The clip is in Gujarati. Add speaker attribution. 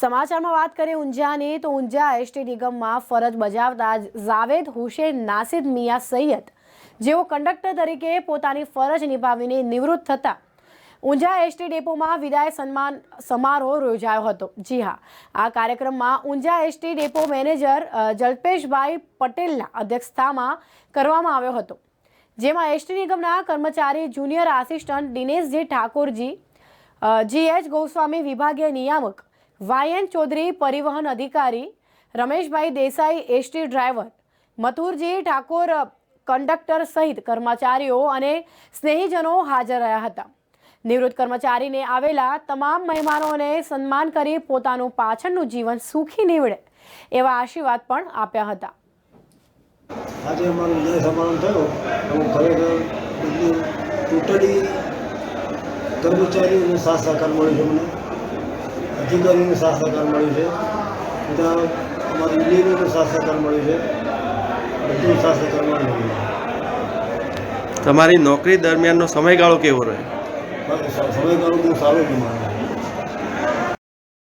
Speaker 1: સમાચારમાં વાત કરીએ ઊંઝાની, તો ઊંઝા એસટી નિગમમાં ફરજ બજાવતા જાવેદ હુસેન નાસિદ મિયા સૈયદ, જેઓ કંડક્ટર તરીકે પોતાની ફરજ નિભાવીને નિવૃત્ત થતા. ઊંઝા એસટી ડેપોમાં વિદાય સન્માન સમારોહ યોજાયો હતો. જી હા, આ કાર્યક્રમમાં Unjha ST depot manager Jalpeshbhai પટેલના અધ્યક્ષતામાં કરવામાં આવ્યો હતો. જેમાં એસટી નિગમના કર્મચારી જુનિયર આસિસ્ટન્ટ દિનેશજી ઠાકોરજી જી જીએચ ગોસ્વામી વિભાગીય નિયામક વાયએન ચૌધરી, પરિવહન અધિકારી, Rameshbhai Desai, ST driver, Mathurji Thakor, conductor સહિત કર્મચારીઓ અને સ્નેહીજનો હાજર રહ્યા હતા. નિવૃત્ત કર્મચારીને આવેલા તમામ મહેમાનોને સન્માન કરી પોતાનું પાછળનું જીવન સુખી નીવડે એવા આશીર્વાદ પણ આપ્યા હતા.
Speaker 2: આજે અમારો વિજય સમારંભ થયો, હું ખરેખર બધી ટોટલી કર્મચારીઓને સાથ સહકાર મળ્યો છે અધિકારીઓને સાથ સહકાર મળ્યો છે. બધા અમારી ઇન્ડિયનોને સાથ સહકાર મળ્યું છે. બધું સાથ સહકાર મળ્યો છે.
Speaker 3: તમારી નોકરી દરમિયાનનો સમયગાળો કેવો રહ્યો?
Speaker 2: સ- સમયગાળો બહુ સારો મારો